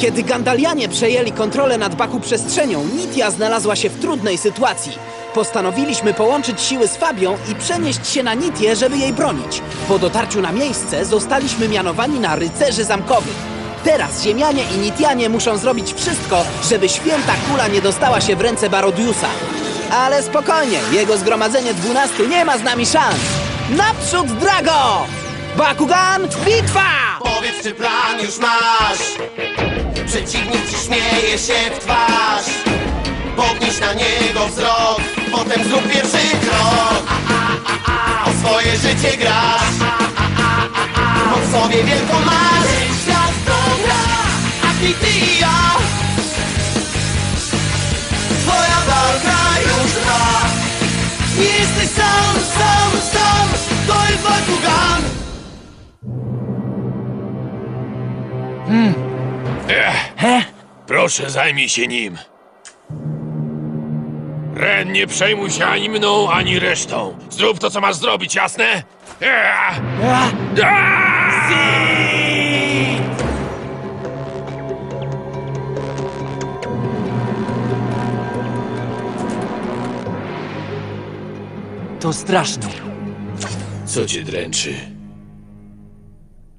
Kiedy Gandalianie przejęli kontrolę nad Baku przestrzenią, Nitia znalazła się w trudnej sytuacji. Postanowiliśmy połączyć siły z Fabią i przenieść się na Nitię, żeby jej bronić. Po dotarciu na miejsce zostaliśmy mianowani na rycerzy zamkowych. Teraz Ziemianie i Nitianie muszą zrobić wszystko, żeby święta kula nie dostała się w ręce Barodiusa. Ale spokojnie, jego zgromadzenie dwunastu nie ma z nami szans. Naprzód, Drago! Bakugan, bitwa! Powiedz, czy plan już masz Przeciwnik ci śmieje się w twarz. Podnieś na niego wzrok Potem zrób pierwszy krok. O swoje życie grasz. Moc sobie wielką masz. Świat to gra A ty i ja. Twoja walka już trwa. Nie jesteś sam, sam, sam. To jest Bakugan Proszę, zajmij się nim. Ren, nie przejmuj się ani mną, ani resztą. Zrób to, co masz zrobić, jasne? To straszne. Co cię dręczy?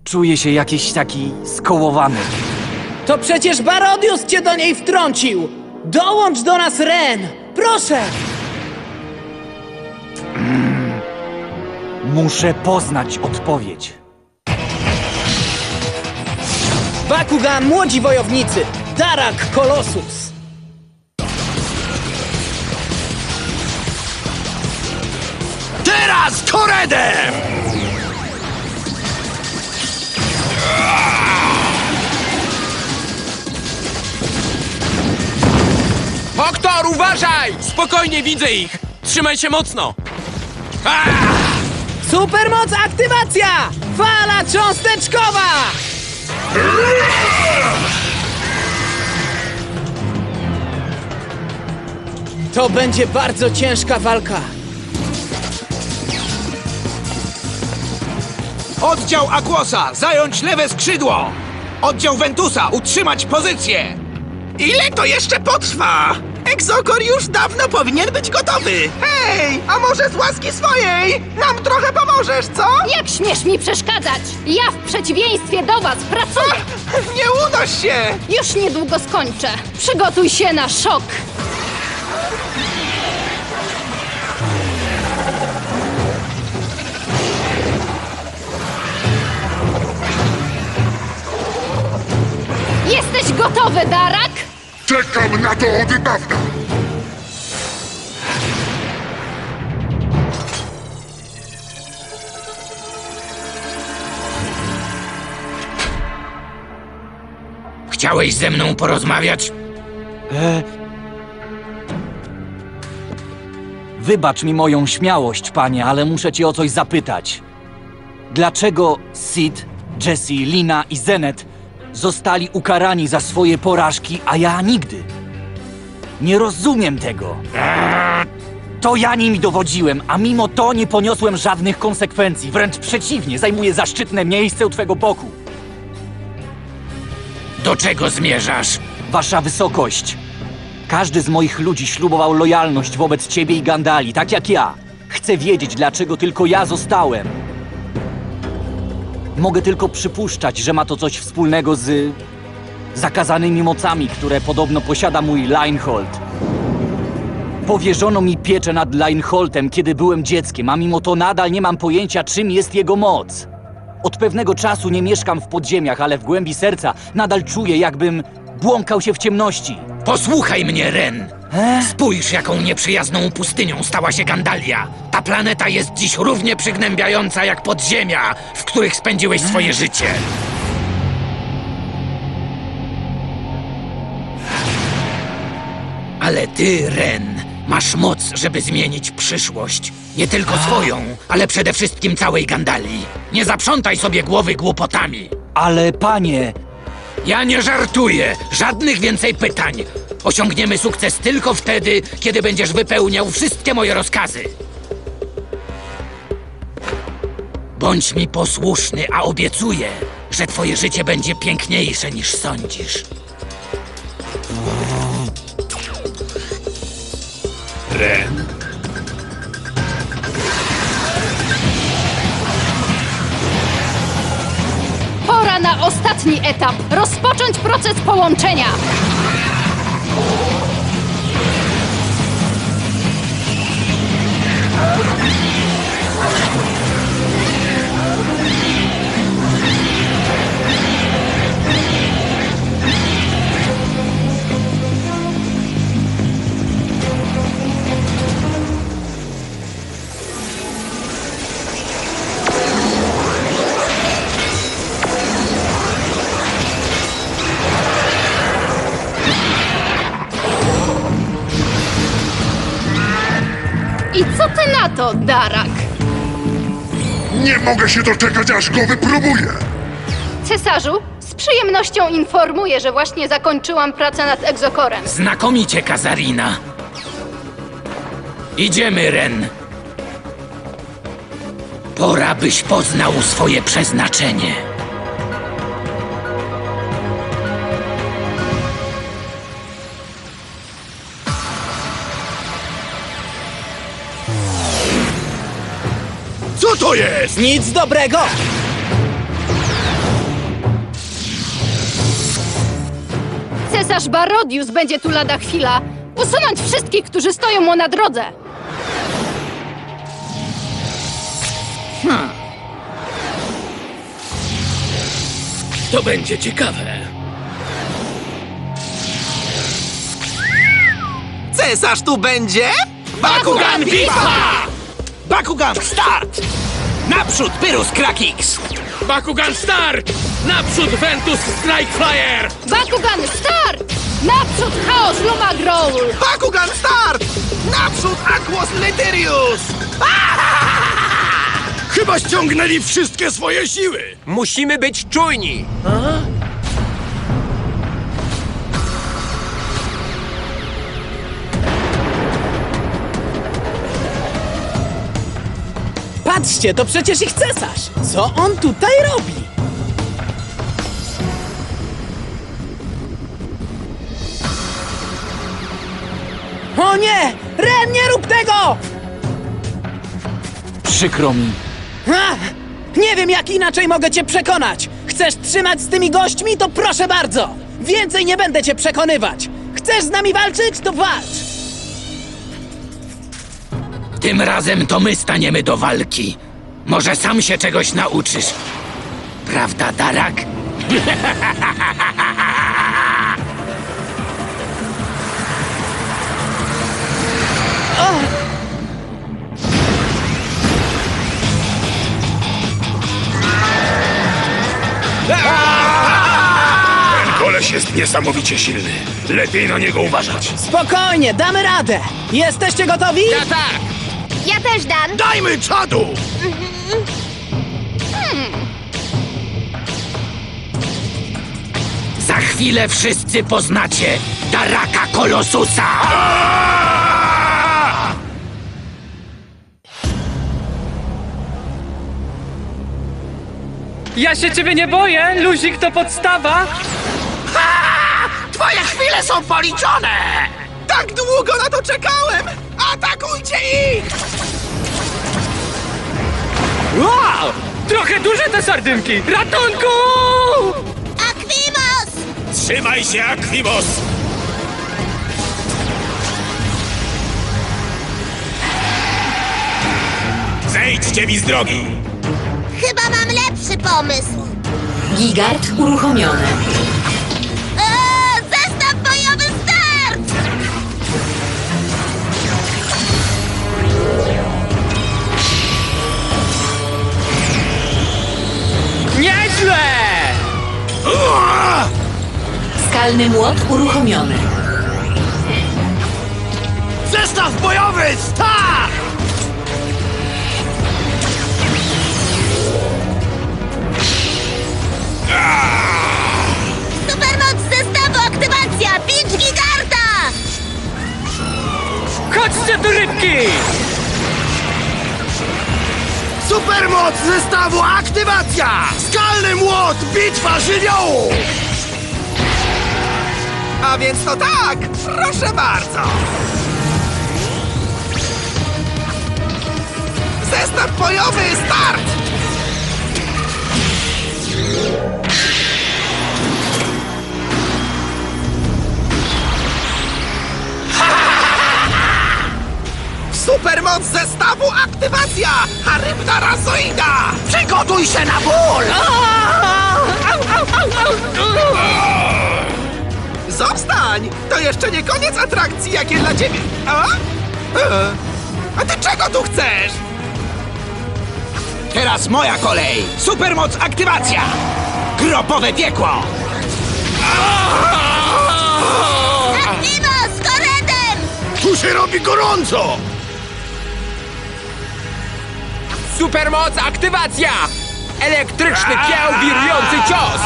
Czuję się jakiś taki skołowany. To przecież Barodius cię do niej wtrącił! Dołącz do nas, Ren! Proszę! Muszę poznać odpowiedź. Bakugan, młodzi wojownicy! Darak Kolosus! Teraz koredem! Uważaj! Spokojnie, widzę ich! Trzymaj się mocno! Supermoc aktywacja! Fala cząsteczkowa! To będzie bardzo ciężka walka. Oddział Aquosa, zająć lewe skrzydło! Oddział Ventusa, utrzymać pozycję! Ile to jeszcze potrwa? Exokor już dawno powinien być gotowy! Hej, a może z łaski swojej nam trochę pomożesz, co? Jak śmiesz mi przeszkadzać? Ja w przeciwieństwie do was pracuję! Nie unoś się! Już niedługo skończę. Przygotuj się na szok. Jesteś gotowy, Darak? Czekam na to od dawna! Chciałeś ze mną porozmawiać? Wybacz mi moją śmiałość, panie, ale muszę cię o coś zapytać. Dlaczego Sid, Jesse, Lina i Zenet zostali ukarani za swoje porażki, a ja nigdy? Nie rozumiem tego. To ja nimi dowodziłem, a mimo to nie poniosłem żadnych konsekwencji. Wręcz przeciwnie, zajmuję zaszczytne miejsce u twego boku. Do czego zmierzasz? Wasza wysokość, każdy z moich ludzi ślubował lojalność wobec ciebie i Gandali, tak jak ja. Chcę wiedzieć, dlaczego tylko ja zostałem. Mogę tylko przypuszczać, że ma to coś wspólnego z zakazanymi mocami, które podobno posiada mój Leinhold. Powierzono mi pieczę nad Leinholtem, kiedy byłem dzieckiem, a mimo to nadal nie mam pojęcia, czym jest jego moc. Od pewnego czasu nie mieszkam w podziemiach, ale w głębi serca nadal czuję, jakbym błąkał się w ciemności. Posłuchaj mnie, Ren! Spójrz, jaką nieprzyjazną pustynią stała się Gandalia. Ta planeta jest dziś równie przygnębiająca jak podziemia, w których spędziłeś swoje życie. Ale ty, Ren, masz moc, żeby zmienić przyszłość. Nie tylko swoją, ale przede wszystkim całej Gandalii. Nie zaprzątaj sobie głowy głupotami. Ale panie, Ja nie żartuję! Żadnych więcej pytań! Osiągniemy sukces tylko wtedy, kiedy będziesz wypełniał wszystkie moje rozkazy. Bądź mi posłuszny, a obiecuję, że twoje życie będzie piękniejsze niż sądzisz. Ren. Pora na ostatni etap. Rozpocząć proces połączenia. To, Darak? Nie mogę się doczekać, aż go wypróbuję! Cesarzu, z przyjemnością informuję, że właśnie zakończyłam pracę nad egzokorem. Znakomicie, Kazarina. Idziemy, Ren. Pora, byś poznał swoje przeznaczenie. To jest? Nic dobrego! Cesarz Barodius będzie tu lada chwila. Usunąć wszystkich, którzy stoją mu na drodze. To będzie ciekawe. Cesarz tu będzie? Bakugan bitwa! Bakugan start! Naprzód Pyrus Krakix! Bakugan start! Naprzód Ventus Strike Flyer! Bakugan, start! Naprzód chaos Luma Growl! Bakugan start! Naprzód Aquos Leterius! Chyba ściągnęli wszystkie swoje siły! Musimy być czujni. Patrzcie, to przecież ich cesarz! Co on tutaj robi? O nie! Ren, nie rób tego! Przykro mi. Ha! Nie wiem, jak inaczej mogę cię przekonać! Chcesz trzymać z tymi gośćmi, to proszę bardzo! Więcej nie będę cię przekonywać! Chcesz z nami walczyć, to walcz! Tym razem to my staniemy do walki. Może sam się czegoś nauczysz. Prawda, Darak? Ten koleś jest niesamowicie silny. Lepiej na niego uważać. Spokojnie, damy radę! Jesteście gotowi? Ja też, Dan! Dajmy czadu! Za chwilę wszyscy poznacie Daraka Kolosusa! Ja się ciebie nie boję, luzik to podstawa. Twoje chwile są policzone! Tak długo na to czekałem! Atakujcie ich! Wow! Trochę duże te sardynki! Ratunku! Trzymaj się, Akwimos! Zejdźcie mi z drogi! Chyba mam lepszy pomysł. Gigard uruchomiony. Skalny młot uruchomiony. Zestaw bojowy start! Supermoc zestawu aktywacja! Pitch Gigarda! Chodźcie tu rybki! Supermoc zestawu aktywacja! Skalny młot bitwa żywiołu! A więc to tak! Proszę bardzo! Zestaw bojowy, start! Supermoc zestawu aktywacja! Charybda razoida! Przygotuj się na ból! Zostań! To jeszcze nie koniec atrakcji, jakie dla ciebie. A? E? A ty czego tu chcesz? Teraz moja kolej! Supermoc aktywacja! Grobowe piekło! Aktivo z koredem! Tu się robi gorąco! Supermoc aktywacja! Elektryczny kieł wirujący cios!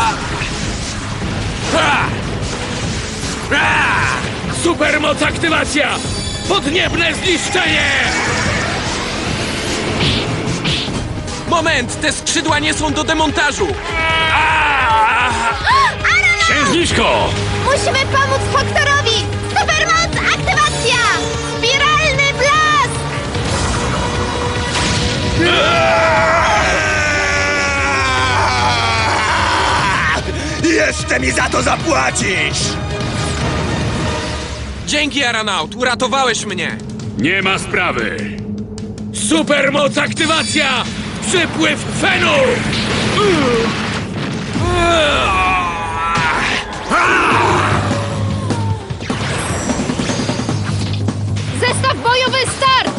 Supermoc aktywacja! Podniebne zniszczenie! Moment! Te skrzydła nie są do demontażu! Księżniczko! Musimy pomóc Faktorowi! Supermoc aktywacja! Spiralny blask! Jeszcze mi za to zapłacisz! Dzięki, Aranaut! Uratowałeś mnie! Nie ma sprawy. Supermoc aktywacja! Przypływ fenu! Zestaw bojowy start!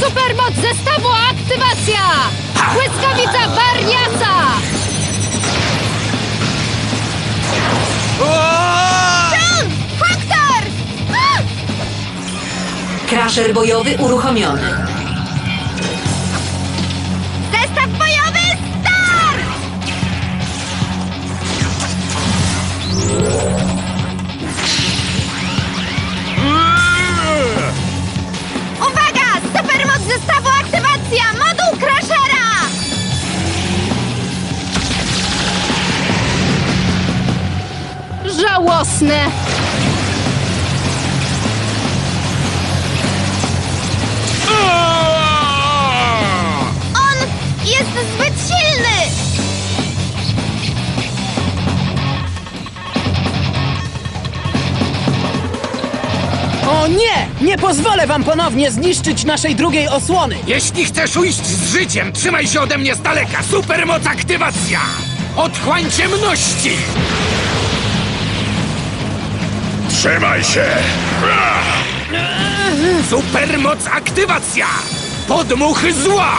Supermoc zestawu aktywacja! Błyskawica wariata! Crusher bojowy uruchomiony. Zestaw bojowy start! Uwaga! Supermoc zestawu aktywacja! Moduł Crushera! Żałosne! Nie! Pozwolę wam ponownie zniszczyć naszej drugiej osłony! Jeśli chcesz ujść z życiem, trzymaj się ode mnie z daleka! Supermoc aktywacja! Otchłań ciemności! Trzymaj się! Supermoc aktywacja! Podmuchy zła!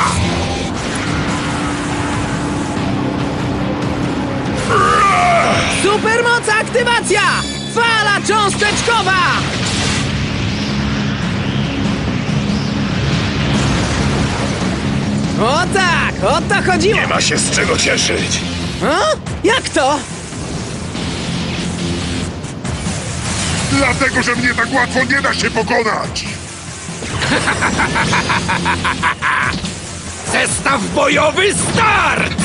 Supermoc aktywacja! Fala cząsteczkowa! O tak, o to chodziło! Nie ma się z czego cieszyć. O? Jak to? Dlatego, że mnie tak łatwo nie da się pokonać. Zestaw bojowy start!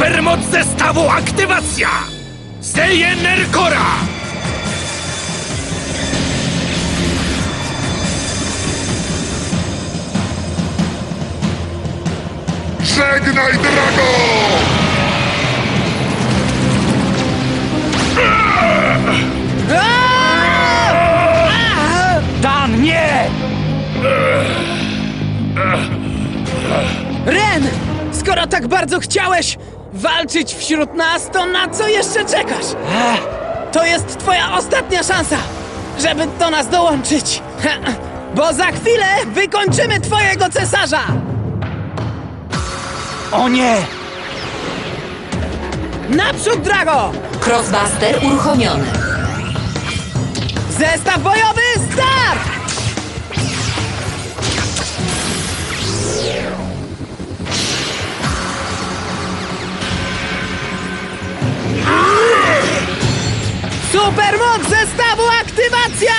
Supermoc zestawu aktywacja! Sejenerkora! Żegnaj, Drago! Dan, nie! Ren! Skoro tak bardzo chciałeś walczyć wśród nas, to na co jeszcze czekasz? To jest twoja ostatnia szansa, żeby do nas dołączyć. Bo za chwilę wykończymy twojego cesarza! O nie! Naprzód, Drago! Crossbuster uruchomiony. Zestaw bojowy, start! Supermoc zestawu aktywacja!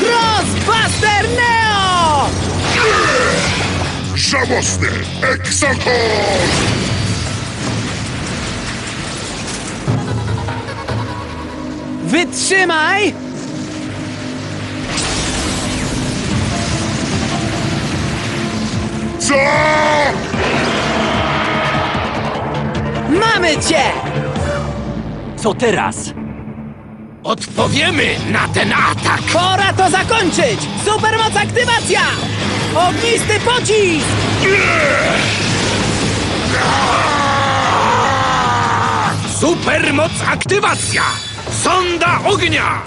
Crossbuster Neo! Żałosny Exokor! Wytrzymaj! Co? Mamy cię! Co teraz? Odpowiemy na ten atak! Pora to zakończyć! Supermoc aktywacja! Ognisty pocisk! Supermoc aktywacja! Sonda ognia!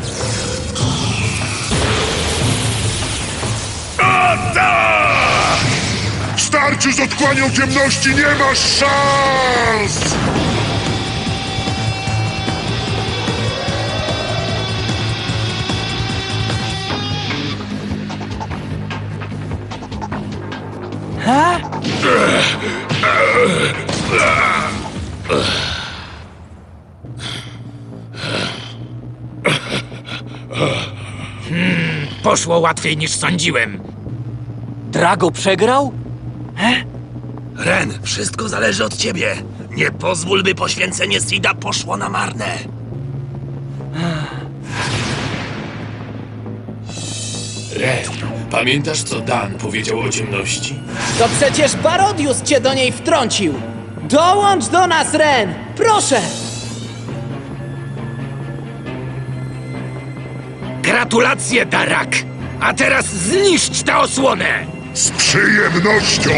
Atak! W starciu z otchłanią ciemności nie masz szans! Poszło łatwiej niż sądziłem. Drago przegrał? Ren, wszystko zależy od ciebie. Nie pozwól, by poświęcenie Sida poszło na marne. Ren, pamiętasz co Dan powiedział o ciemności? To przecież Barodius cię do niej wtrącił! Dołącz do nas, Ren! Proszę! Gratulacje, Darak! A teraz zniszcz tę osłonę! Z przyjemnością!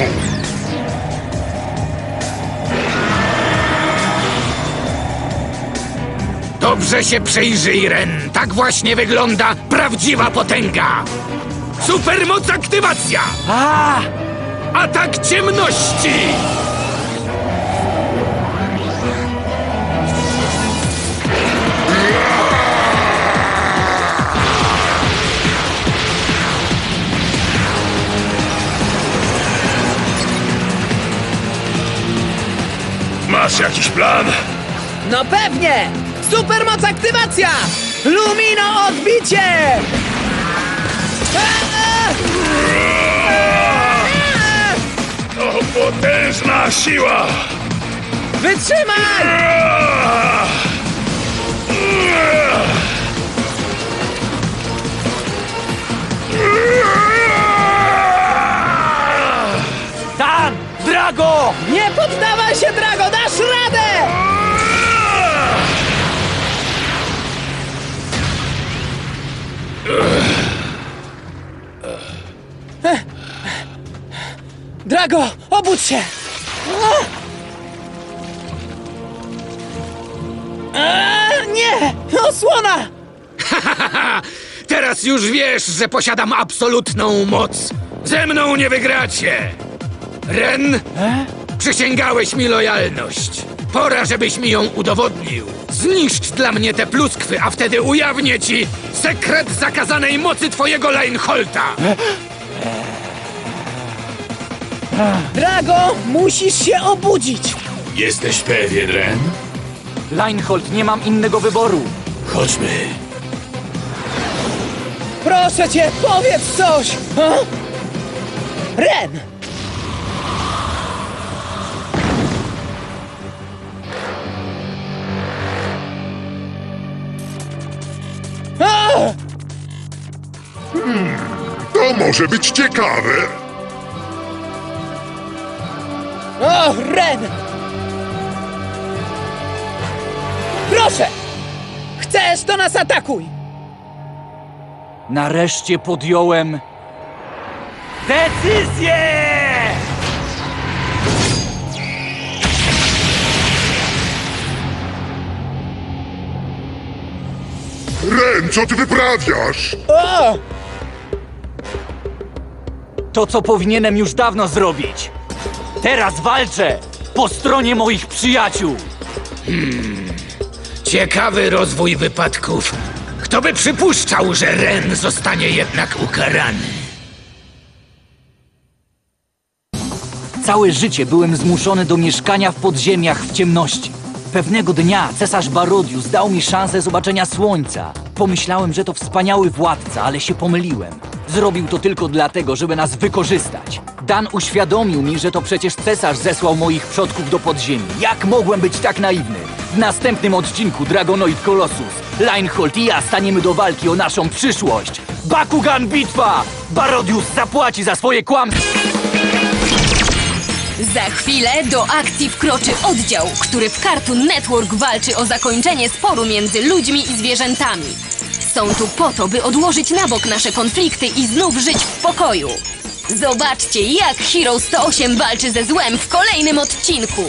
Dobrze się przyjrzyj, Ren. Tak właśnie wygląda prawdziwa potęga. Supermoc aktywacja! A! Atak ciemności! Masz jakiś plan? No pewnie! Supermoc aktywacja! Lumino odbicie! To potężna siła! Wytrzymaj! Drago, obudź się! A, nie! Osłona! Teraz już wiesz, że posiadam absolutną moc. Ze mną nie wygracie! Ren, przysięgałeś mi lojalność. Pora, żebyś mi ją udowodnił. Zniszcz dla mnie te pluskwy, a wtedy ujawnię ci sekret zakazanej mocy twojego Leinholta. Drago, musisz się obudzić! Jesteś pewien, Ren? Leinhold, nie mam innego wyboru. Chodźmy. Proszę cię, powiedz coś! A? Ren! A! To może być ciekawe! O, Ren! Proszę! Chcesz, to nas atakuj! Nareszcie podjąłem decyzję! Ren, co ty wyprawiasz? O! To, co powinienem już dawno zrobić. Teraz walczę po stronie moich przyjaciół. Ciekawy rozwój wypadków. Kto by przypuszczał, że Ren zostanie jednak ukarany? Całe życie byłem zmuszony do mieszkania w podziemiach w ciemności. Pewnego dnia cesarz Barodius dał mi szansę zobaczenia słońca. Pomyślałem, że to wspaniały władca, ale się pomyliłem. Zrobił to tylko dlatego, żeby nas wykorzystać. Dan uświadomił mi, że to przecież cesarz zesłał moich przodków do podziemi. Jak mogłem być tak naiwny? W następnym odcinku Dragonoid Colossus Leinhold i ja staniemy do walki o naszą przyszłość. Bakugan bitwa! Barodius zapłaci za swoje kłamstwa! Za chwilę do akcji wkroczy oddział, który w Cartoon Network walczy o zakończenie sporu między ludźmi i zwierzętami. Są tu po to, by odłożyć na bok nasze konflikty i znów żyć w pokoju. Zobaczcie, jak Hero 108 walczy ze złem w kolejnym odcinku.